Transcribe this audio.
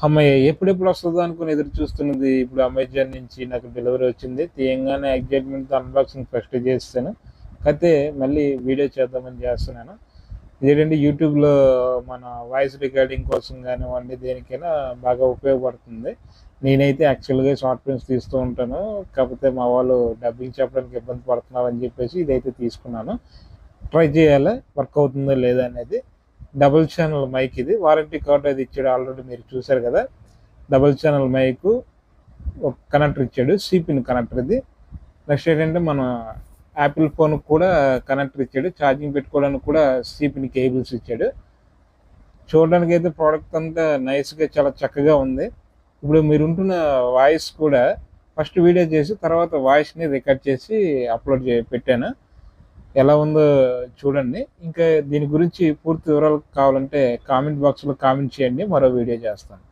అమ్మాయి ఎప్పుడెప్పుడు వస్తుందో అనుకుని ఎదురు చూస్తున్నది ఇప్పుడు అమెజాన్ నుంచి నాకు డెలివరీ వచ్చింది. తీయంగానే ఎగ్జైట్మెంట్తో అన్బాక్సింగ్ ఫస్ట్ చేస్తాను అయితే మళ్ళీ వీడియో చేద్దామని చేస్తున్నాను. ఏంటంటే యూట్యూబ్లో మన వాయిస్ రికార్డింగ్ కోసం కానివ్వండి దేనికైనా బాగా ఉపయోగపడుతుంది. నేనైతే యాక్చువల్గా షార్ట్ ఫిల్మ్స్ తీస్తూ ఉంటాను. కాకపోతే మా వాళ్ళు డబ్బింగ్ చెప్పడానికి ఇబ్బంది పడుతున్నారు అని చెప్పేసి ఇదైతే తీసుకున్నాను. ట్రై చేయాలి? వర్క్ అవుతుందో లేదా అనేది డబుల్ ఛానల్ మైక్ ఇది. వారంటీ కార్డ్ అది ఇచ్చాడు ఆల్రెడీ మీరు చూసారు కదా. డబుల్ ఛానల్ మైక్ ఒక కనెక్టర్ ఇచ్చాడు సిపిన్ కనెక్టర్ ఇది. నెక్స్ట్ ఏంటంటే మన యాపిల్ ఫోన్ కూడా కనెక్టర్ ఇచ్చాడు ఛార్జింగ్ పెట్టుకోవడానికి కూడా సిపిన్ కేబుల్స్ ఇచ్చాడు. చూడడానికి అయితే ప్రోడక్ట్ అంతా నైస్గా చాలా చక్కగా ఉంది. ఇప్పుడు మీరు ఉంటున్న వాయిస్ కూడా ఫస్ట్ వీడియో చేసి తర్వాత వాయిస్ని రికార్డ్ చేసి అప్లోడ్ చే పెట్టాను. ఎలా ఉందో చూడండి. ఇంకా దీని గురించి పూర్తి వివరాలు కావాలంటే కామెంట్ బాక్స్లో కామెంట్ చేయండి. మరో వీడియో చేస్తాను.